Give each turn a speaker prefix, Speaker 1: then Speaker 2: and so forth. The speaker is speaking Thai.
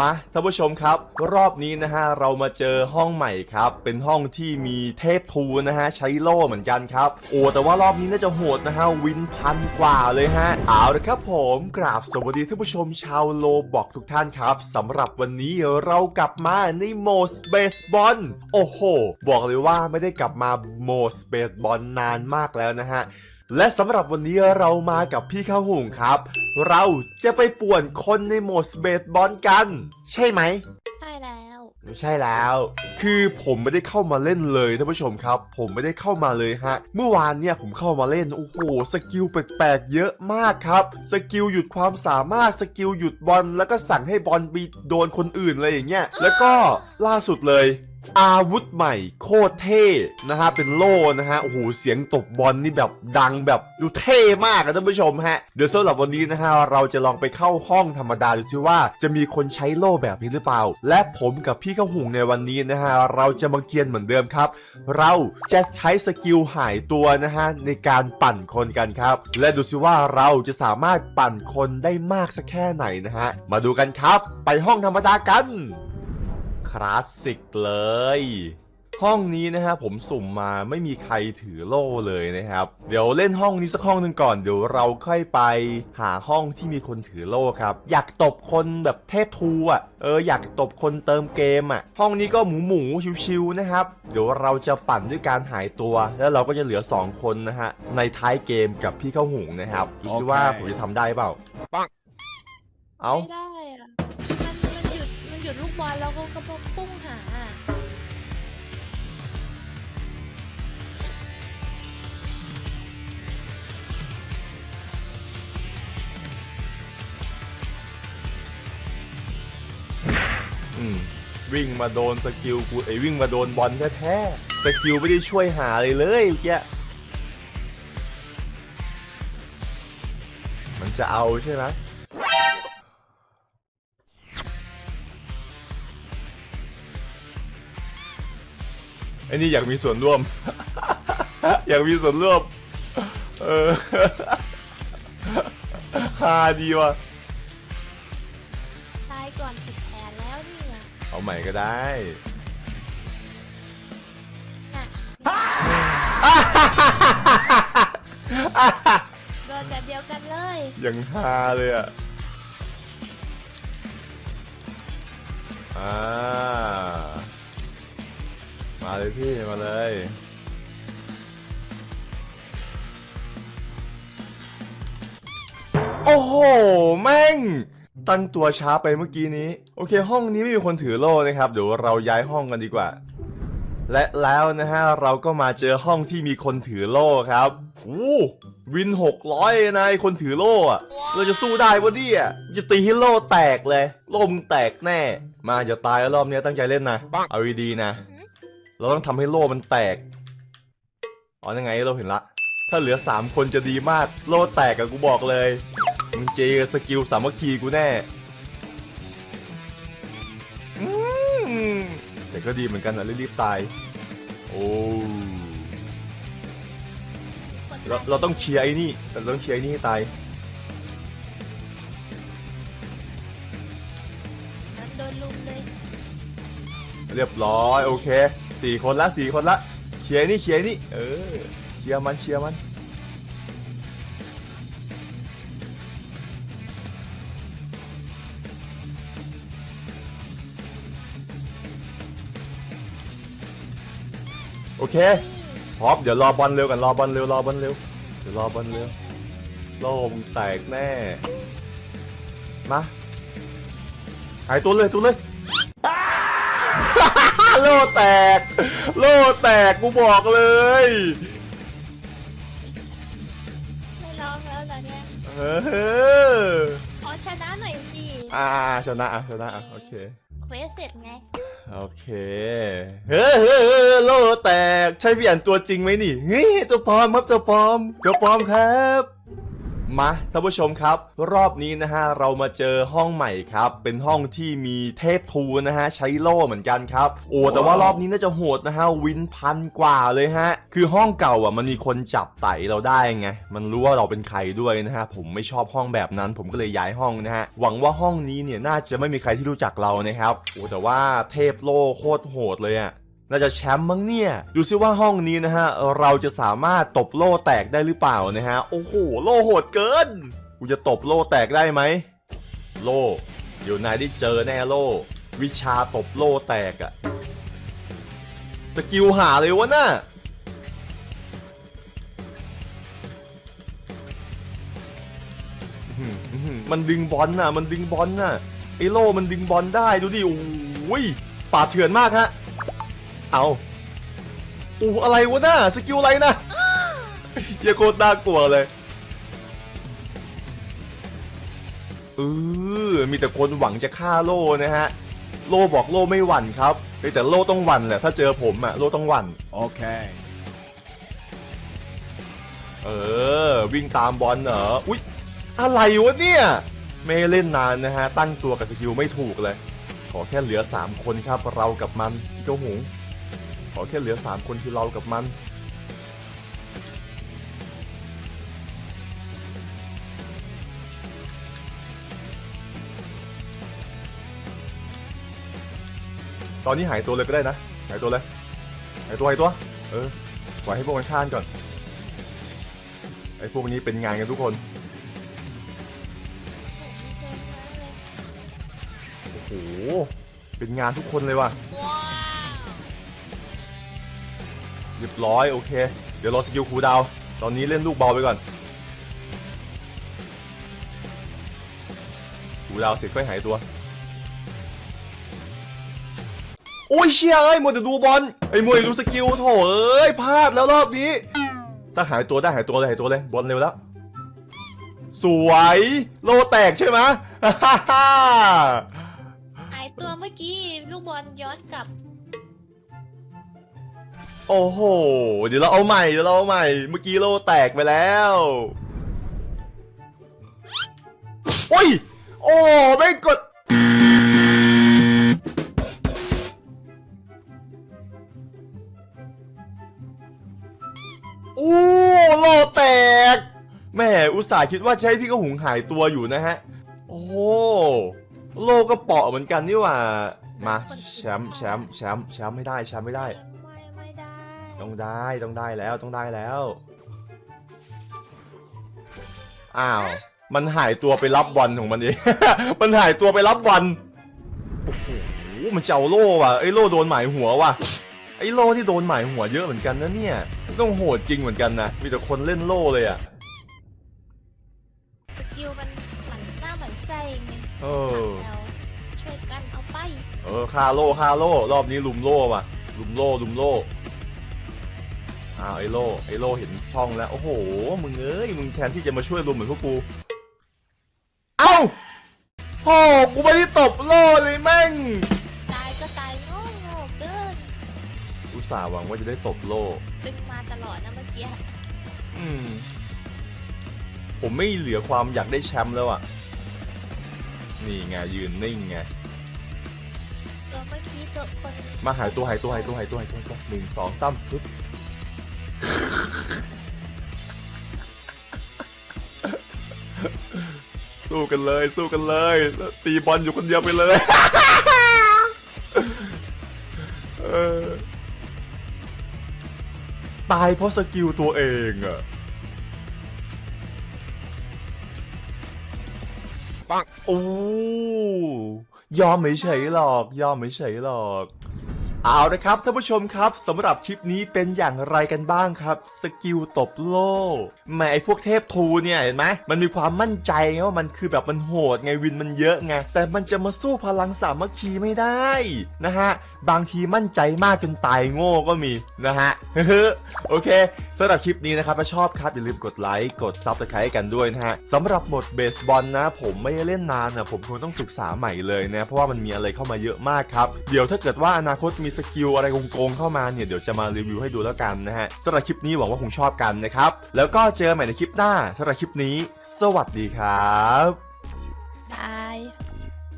Speaker 1: มาท่านผู้ชมครับ รอบนี้นะฮะเรามาเจอห้องใหม่ครับ เป็นห้องที่มีเทพทูนะฮะใช้โล่เหมือนกันครับ โอ้แต่ว่ารอบนี้น่าจะโหดนะฮะวินพันกว่าเลยฮะเอาละครับผมกราบสวัสดีท่านผู้ชมชาวโลบอกทุกท่านครับสำหรับวันนี้เรากลับมาในโหมดเบสบอลโอ้โห บอกเลยว่าไม่ได้กลับมาโหมดเบสบอลนานมากแล้วนะฮะ และสำหรับวันนี้เรามากับพี่ข้าวหุงครับ เราจะไปป่วนคนในโหมดเบสบอลกัน ใช่ไหม
Speaker 2: ใช่แล้ว
Speaker 1: ไม่ใช่แล้ว คือผมไม่ได้เข้ามาเล่นเลยท่านผู้ชมครับ ผมไม่ได้เข้ามาเลยฮะ เมื่อวานเนี่ยผมเข้ามาเล่น โอ้โห สกิลแปลกๆเยอะมากครับ สกิลหยุดความสามารถ สกิลหยุดบอล แล้วก็สั่งให้บอลไปโดนคนอื่นอะไรอย่างเงี้ย แล้วก็ล่าสุดเลย อาวุธใหม่โคตรเท่นะฮะเป็นโล่นะฮะโอ้โหเสียงตบบอลนี่แบบดังแบบดูเท่มากอะท่านผู้ชมฮะเดี๋ยวสำหรับวันนี้นะฮะเราจะลองไปเข้าห้องธรรมดาดูซิว่าจะมีคนใช้โล่แบบนี้หรือเปล่า และผมกับพี่ข้าหุงในวันนี้นะฮะเราจะมาเกียนเหมือนเดิมครับ เราจะใช้สกิลหายตัวนะฮะในการปั่นคนกันครับ และดูซิว่าเราจะสามารถปั่นคนได้มากสักแค่ไหนนะฮะมาดูกันครับ ไปห้องธรรมดากัน คลาสสิกเลย ห้องนี้นะฮะผมสุ่มมาไม่มีใครถือโล่เลยนะครับ เดี๋ยวเล่นห้องนี้สักห้องหนึ่งก่อนเดี๋ยวเราค่อยไปหาห้องที่มีคนถือโล่ครับ อยากตบคนแบบเทพทูอะเอออยากตบคนเติมเกมอะ ห้องนี้ก็หมูหมูๆชิวๆนะครับ เดี๋ยวเราจะปั่นด้วยการหายตัว แล้วเราก็จะเหลือ 2 คนนะฮะในท้ายเกมกับพี่ข้าวหุงนะครับดูซิว่าผมจะทำได้เปล่าเอา
Speaker 2: ไม่ได้อะมันมัน หยุดลูกบอลแล้วก็กระพุ่งหาอะ
Speaker 1: อืมวิ่งมาโดนสกิลกูไอ้ยวิ่งมาโดนบอลแท้ๆสกิลไม่ได้ช่วยหาเลยเลยเมื่อกี้มันจะเอาใช่ไหม ไอ้นี่อยากมีส่วนร่วม อยากมีส่วนร่วม เออฮาดีว่ะ
Speaker 2: ตายก่อนผิดแผนแล้วเนี่ย
Speaker 1: เอาใหม่ก็ได้
Speaker 2: น่ะโดนแบบเดียวกันเลย
Speaker 1: ยังฮาเลยอะ อ่า มาเลยพี่ มาเลย โอ้โห แม่ง ตั้งตัวช้าไปเมื่อกี้นี้ โอเค ห้องนี้ไม่มีคนถือโล่นะครับ เดี๋ยวเราย้ายห้องกันดีกว่า และแล้วนะฮะ เราก็มาเจอห้องที่มีคนถือโล่ครับอู้วิน600นะไอ้คนถือโล่อะเราจะสู้ได้ปะเนี่ยจะตีให้โล่แตกเลย โล่มึงแตกแน่ มาอย่าตายแล้วรอบเนี้ยตั้งใจเล่นนะ เอาดีๆนะ เราต้องทำให้โล่มันแตก อ๋อยังไงเราเห็นละ ถ้าเหลือ 3 คนจะดีมาก โล่แตกอะกูบอกเลย มึงเจอสกิลสามัคคีกูแน่อืมแต่ก็ดีเหมือนกันนะรีบๆตาย โอ้
Speaker 2: กด
Speaker 1: เราเราต้องเคลียร์ไอ้นี่เราต้องเคลียร์ไอ้นี่ให้ตาย
Speaker 2: นั้นโดนลุมเลย
Speaker 1: เรียบร้อย โอเค สี่คนละสี่คนละเคลียนี่เคลียนี่ เออเคลียร์มันเคลียร์มันโอเคพร้อมเดี๋ยวรอบอลเร็วกันรอบอลเร็วรอบอลเร็วเดี๋ยวรอบอลเร็วโล่งแตกแน่มาหายตัวเลยตัวเลย โล่แตก โล่แตกกูบอกเลย
Speaker 2: ไม่ร้องแล้วเหรอเนี่ย
Speaker 1: เออ
Speaker 2: ขอชนะหน่อยสิ
Speaker 1: อ่าชนะอะชนะอะโอเค
Speaker 2: เควสเสร็จไง
Speaker 1: โอเค เฮ้ยเฮ้ยเฮ้ยโล่แตก ใช่พี่อันตัวจริงไหมนี่เฮ้ยตัวปลอมครับตัวปลอมตัวปลอมครับ มาท่านผู้ชมครับ รอบนี้นะฮะเรามาเจอห้องใหม่ครับ เป็นห้องที่มีเทพทูนะฮะใช้โล่เหมือนกันครับ โอ้แต่ว่ารอบนี้น่าจะโหดนะฮะวินพันกว่าเลยฮะ คือห้องเก่าอะมันมีคนจับไต่เราได้ไงมันรู้ว่าเราเป็นใครด้วยนะฮะผมไม่ชอบห้องแบบนั้น ผมก็เลยย้ายห้องนะฮะหวังว่าห้องนี้เนี่ยน่าจะไม่มีใครที่รู้จักเรานะครับโอ้แต่ว่าเทพโล่โคตรโหดเลยอะ น่าจะแชมป์มั้งเนี่ย ดูซิว่าห้องนี้นะฮะ เราจะสามารถตบโล่แตกได้หรือเปล่านะฮะ โอ้โห โล่โหดเกิน กูจะตบโล่แตกได้ไหม โล่เดี๋ยวนายได้เจอแน่โล่ วิชาตบโล่แตกอะสกิลหาเลยวะน่ะมันดึงบอลน่ะ มันดึงบอลน่ะไอโล่มันดึงบอลได้ดูดิ โอ้ยป่าเถื่อนมากฮะ เอาอู้อะไรวะน่ะสกิลอะไรนะเหี้ยาโคตรน่ากลัวเลยเออมีแต่คนหวังจะฆ่าโล่นะฮะ โล่บอกโล่ไม่หวั่นครับเฮ้ยแต่โล่ต้องหวั่นแหละถ้าเจอผมอะโล่ต้องหวั่น
Speaker 3: Okay.
Speaker 1: เออ วิ่งตามบอลเหรออุ๊ยอะไรวะเนี่ย ไม่เล่นนานนะฮะ ตั้งตัวกับสกิลไม่ถูกเลย ขอแค่เหลือ 3 คนครับเรากับมันพี่เจ้าหงข อแค่เหลือ 3 คนคือเรากับมัน ตอนนี้หายตัวเลยก็ได้นะ หายตัวเลย หายตัวหายตัว เออปล่อยให้พวกมันข้านก่อน ไอ้พวกนี้เป็นงานกันทุกคนโอ้โหเป็นงานทุกคนเลยว่ะ เรียบร้อยโอเค เดี๋ยวรอสกิลคูดาว ตอนนี้เล่นลูกเบาไปก่อนคูดาวเสร็จค่อยหายตัว โอ้ยเชี่ยเอ้ยมัวแต่ดูบอลไอ้มวยดูสกิลโถเอ้ยพลาดแล้วรอบนี้ ถ้าหายตัวได้หายตัวเลยหายตัวเลยบอลเร็วแล้ว สวยโลแตกใช่ไหม
Speaker 2: หายตัวเมื่อกี้ลูกบอลย้อนกลับ
Speaker 1: โอ้โห เดี๋ยวเราเอาใหม่เดี๋ยวเราเอาใหม่ เมื่อกี้โลแตกไปแล้วโอ้ย โอ้ไม่กดอู้โลแตกแม่อุตส่าห์คิดว่าจะให้พี่ก็หุงหายตัวอยู่นะฮะ โอ้โลก็เปาะเหมือนกันนี่หว่า มาแชมป์แชมป์แชมป์แชมป์ไม่ได้แชมป์ไม่ได้ ต้องได้ต้องได้แล้วต้องได้แล้ว อ้าว มันหายตัวไปรับบอลของมันเอง มันหายตัวไปรับบอลโอ้โหมันจะเอาโล่ว่ะไอ้โล่โดนหมายหัวว่ะไอ้โล่ที่โดนหมายหัวเยอะเหมือนกันนะเนี่ยต้องโหดจริงเหมือนกันนะมีแต่คนเล่นโล่เลยอะ
Speaker 2: สกิลมันหมันหน้าเหมือนไส้ไง
Speaker 1: เออ
Speaker 2: แล้วช่วยกันเอาไป
Speaker 1: เออคาโล่คาโล่รอบนี้ลุมโล่ว่ะลุมโล่ลุมโล่ อ้าวไอโล่ไอโล่เห็นช่องแล้ว โอ้โห มึงเอ้ย มึงแทนที่จะมาช่วยลุมเหมือนพวกกู เอ้าโอ้กูไม่ได้ตบโล่เลยแม่ง
Speaker 2: ตายก็ตายโง่โง่เกิน
Speaker 1: อุตส่าห์หวังว่าจะได้ตบโล่
Speaker 2: ดึงมาตลอดนะเมื่อกี้
Speaker 1: อืม ผมไม่เหลือความอยากได้แชมป์แล้วอะ นี่ไงยืนนิ่งไง
Speaker 2: ตัวเมื่อกี้ตัวคน
Speaker 1: มาหายตัวหายตัวหายตัวหายตัวหายตัวหายตัวหนึ่งสองสามปึ๊บ สู้กันเลย สู้กันเลยแล้วตีบอลอยู่คนเดียวไปเลยเออตายเพราะสกิลตัวเองอะปังโอ้ยอมไม่เฉยๆหรอก ยอมไม่เฉยๆหรอก เอาละครับท่านผู้ชมครับสำหรับคลิปนี้เป็นอย่างไรกันบ้างครับ สกิลตบโล่แหมไอพวกเทพทูเนี่ยเห็นไหมมันมีความมั่นใจไงว่ามันคือแบบมันโหดไงวินมันเยอะไงแต่มันจะมาสู้พลังสามัคคีไม่ได้นะฮะบางทีมั่นใจมากจนตายโง่ก็มีนะฮะโอเคสำหรับคลิปนี้นะครับถ้าชอบครับอย่าลืมกดไลค์กดซับสไครต์กันด้วยนะฮะสำหรับหมดเบสบอลนะ ผมไม่ได้เล่นนานนะผมคงต้องศึกษาใหม่เลยนะเพราะว่ามันมีอะไรเข้ามาเยอะมากครับเดี๋ยวถ้าเกิดว่าอนาคตมีมีสกิลอะไรโกงๆเข้ามาเนี่ยเดี๋ยวจะมารีวิวให้ดูแล้วกันนะฮะสำหรับคลิปนี้หวังว่าคงชอบกันนะครับแล้วก็เจอกันใหม่ในคลิปหน้าสำหรับคลิปนี้ สวัสดีครับ